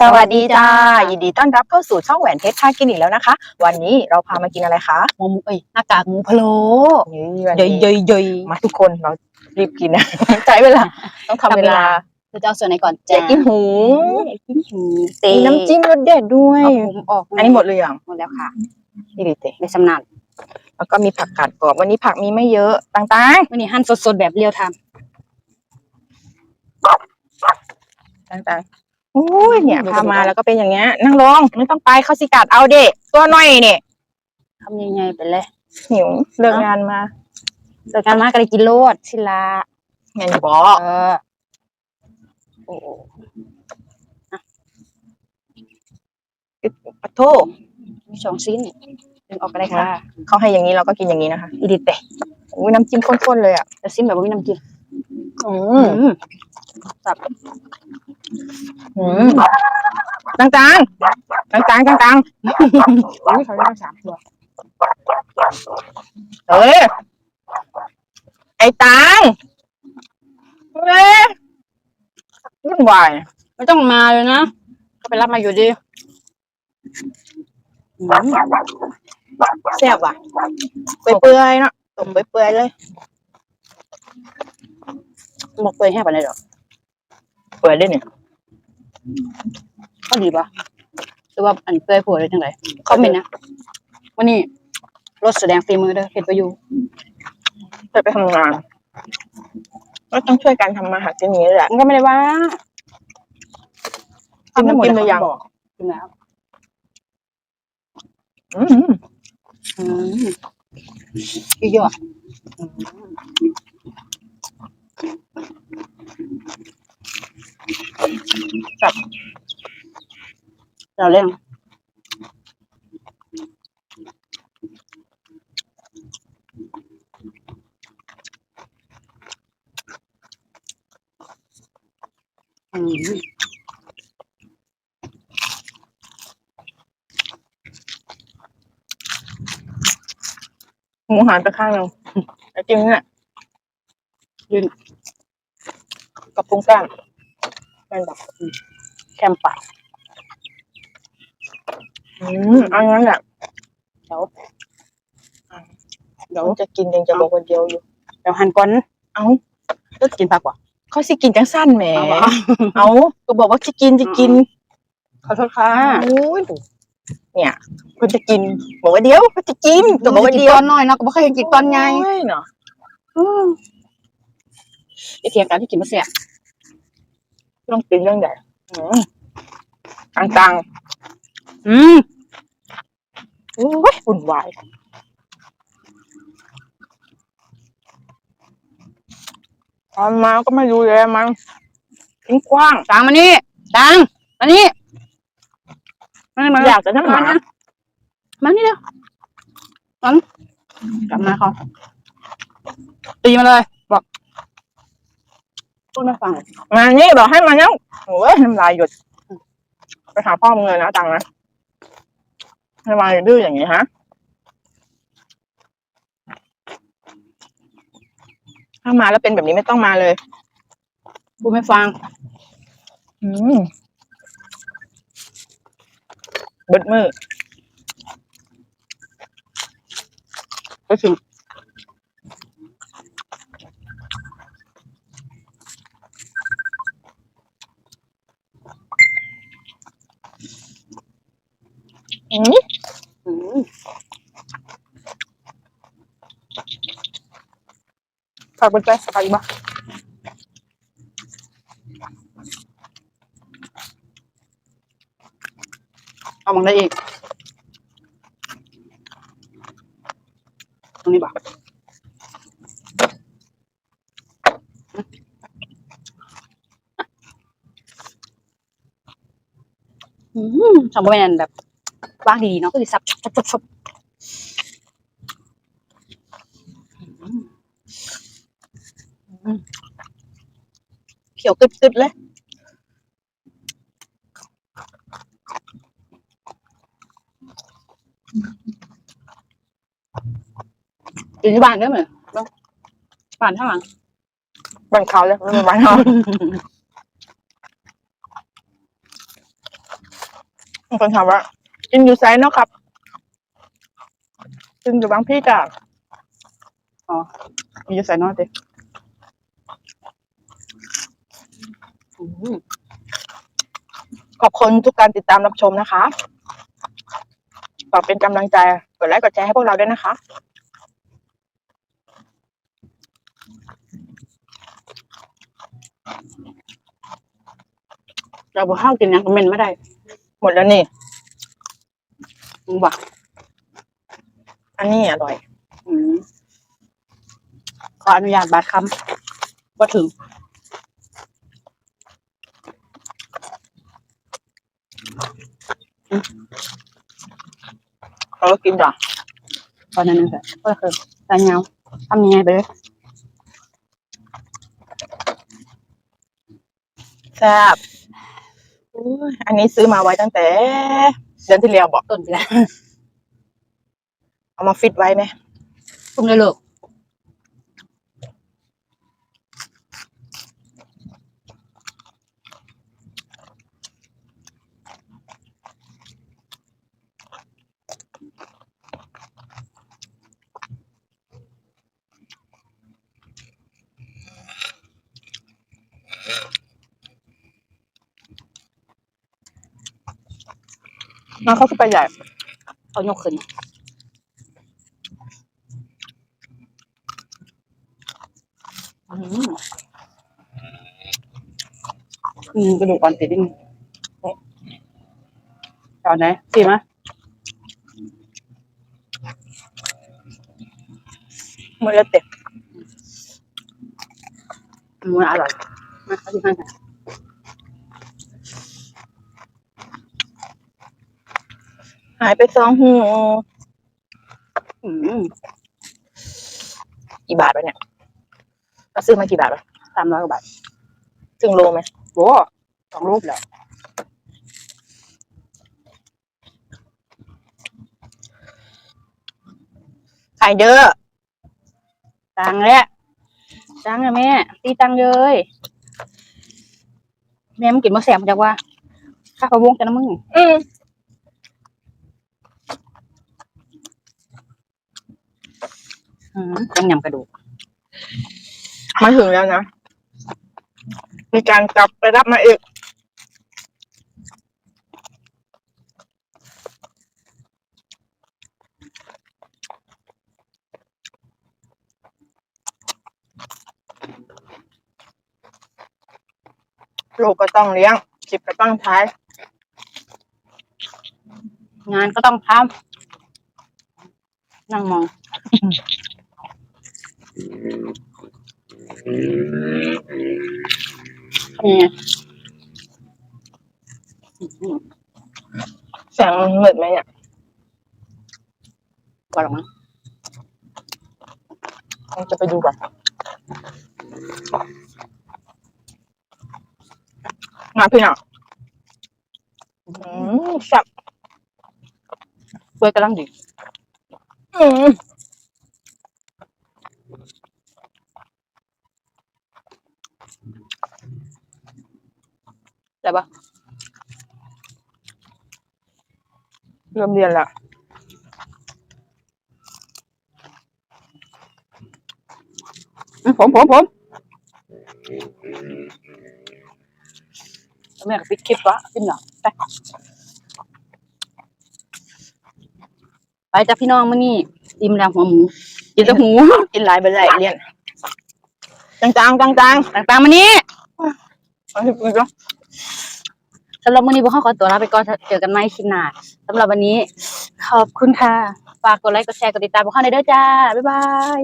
สวัสดีจ้า ยินดีต้อนรับเข้าสู่ช่องแหวนเพชรพากินอีกแล้วนะคะ วันนี้เราพามากินอะไรคะหมูเอ้ยหน้ากากหมูพะโล้นี่วันเย่ยนี้เย่ยเย่ยมาทุกคนเรารีบกินนะใช้เวลา ต้องทำเวลาเธอจะเอาส่วนไหนก่อนเจ๊กินหูอยากกินหูเตมีน้ำจิ้มรสเด็ดด้วยเอาผมออกอันนี้หมดเลยยังหมดแล้วค่ะนี่ดิเตในสำนักแล้วก็มีผักกาดกรอบวันนี้ผักมีไม่เยอะต่างวันนี้หั่นสดๆแบบเรียวไทม์ๆต่างๆ โอ้ยเนี่ยพามาแล้วก็เป็นอย่างเงี้ย นั่งลงไม่ต้องไปเข้าสิกัดเอาเด็ตัวหน่อยเนี่ยทำยังไงไปเลยหิวเลิกงานมาเลิกงานมาก็ได้กินโลดชิลาแม่นบอกเออโอ้โหปะโทมีสองชิ้นดึงออกก็ได้ค่ะ เขาให้อย่างนี้เราก็กินอย่างนี้นะคะอีดิเตะอุ้ยน้ำจิ้มข้นๆเลยอะจะซิมแบบว่ามีน้ำจิ้มอือืมมสับ อืมต่างต่างต่างต่างต่างต่างอุ้ยเขาได้สามตัวๆเอ้ยไอ้ตังเอ้ยวุ่นวายไม่ต้องมาเลยนะก็ไปรับมาอยู่ดีอืมแซ่บว่ะเปื่อยๆเนาะต้มเปื่อยๆเลยบอกเปื่อยแห้งไปเลยเหรอเปื่อยได้เนี่ย ก็ดีปะหรือว่าอันเปื่อยผัวเลยจังไรเขาเป็นนะวันนี้รถแสดงฝีมือเด้อเห็นไปอยู่เคยไปทำงาน ก็ต้องช่วยกันทำมาหากินอย่างนี้แหละมันก็ไม่ได้ว่ากินน้ำจิ้มหรือยังบอกกินแล้วอืมอืมอีกเยอะ จับเราเล่นอืมหมูหันไปข้างหนึงแล้วจิ้มนี่แหละยืนกับปรุงแป้ง แม่นแบบแคมปะอืมเอันนั้นแหละเดี๋ยวเดี๋ยวจะกินยังจะบอกคนเดียวอยู่ เดี๋ยวหันก่อนเอ้าเลิกกินผักว่ะเขาสิกินจังสั้นแหมเอาวะเอาก็บอกว่าจะกินจะกิน ขอโทษค่ะโอ้ยเนี่ยคนจะกินบอกว่าเดียวคนจะกินก็บอกว่ากินเดียวตอนน้อยเนาะก็บ่เคยเห็นกินตอนใหญ่โยเนาะไอเทียงกันที่กินมาเสีย ต้องกินเรื่องใหญ่อืมต่างอืมๆโอ้ยวุ่นวายตอนมาก็ไม่ดูแลมันทิ้งกว้างตังมานี่ตังมานี่มานี่มาอยากจะน้ำหมานะมานี่เร็วตังกลับมาเขาตีมาเลยบอก พูดไม่ฟังมานี่บอกให้มาแล้วโอ้ยน้ำลายหยดไปหาพ่อมึงเลยนะตังนะทำไมดื้ออย่างนี้ฮะถ้ามาแล้วเป็นแบบนี้ไม่ต้องมาเลยพูดไม่ฟัง อืมเบิดมือไปถึง อืม อืม ฝากเป็นไปสบายดีบ้างเอามังได้อีกตรงนี้บ่ะอืมทำไมนั่นแบบว่างดีๆเนาะก็จะซับชับชับชับชับอืม เขียวกึดๆเลย กินที่บ้านได้ไหมบ้านข้างหลังบันเขาเลยไม่เป็นบันเขาบางคนถามว่า กินอยู่ไซน์เนาะครับกินอยู่บางพี่จ้ะมีจะใส่น้อยดิอืม ขอบคุณทุกการติดตามรับชมนะคะฝากเป็นกำลังใจกดไลค์กดแชร์ให้พวกเราด้วยนะคะเราบอกห้าวกินหยังก็เมนไม่ได้ หมดแล้วนี่มึงบอกอันนี้อร่อย อืมขออนุญาตบาดคำว่าถึง เราก็กินจ้ะตอนนั้นนึงค่ะก็คือตาเงาทำยังไงไปเลยแซ่บอุ๊ยอันนี้ซื้อมาไว้ตั้งแต่ เดือนที่แล้วบอกต้นไปแล้วเอามาฟิตไว้ไหมตุ้มเลยลูก น้องเขาคือไปใหญ่เขายกขึ้นอืมอืมกระดูกอ่อนติดนิดนึงตอนไหนสิมะมือละเต็มมันอร่อยมาเขาที่ข้างกัน หายไปสองหูอืมกี่บาทวะเนี่ยเราซื้อมากี่บาทวะสามร้อยกว่าบาทถึงโลไหมโอ้สองรูปแล้วขายเยอะ ตังค์แล้วตังค์อะแม่ ตีตังค์เลย แม่มันกินมาแสบจากว่า ข้าพะวงจะน้ำมึง อืม อืมยังยำกระดูก มาถึงแล้วนะ มีการกลับไปรับมาอีกลูกก็ต้องเลี้ยงคลิปก็ต้องใช้งานก็ต้องทำนั่งมอง นี่ไงมแสงมันมืดไหมเนี่ยก่อนหรอมั้งเราจะไปดูก่อนมาพี่น้องอืมสับกล้วยกำลังดีอืม แต่ปะ เริ่มเรียนละอืมผมผมผมแม่ก็ปิดคลิปวะปิดหน่อยไปไปจ้ะพี่น้องมื้อนี้อิ่มแล้วหัวหมู กินแต่หูกินหลายไปหลายเรียนจางจางจางจางต่างๆมานี้ๆเอาให้ดูก่อน สำหรับวันนี้พวกเขาขอตัวลาไปก่อนเจอกันใหม่คลิปหน้าสำหรับวันนี้ขอบคุณค่ะ ฝากกดไลค์กดแชร์กดติดตามพวกเขาในเด้อจ้า บ๊ายบาย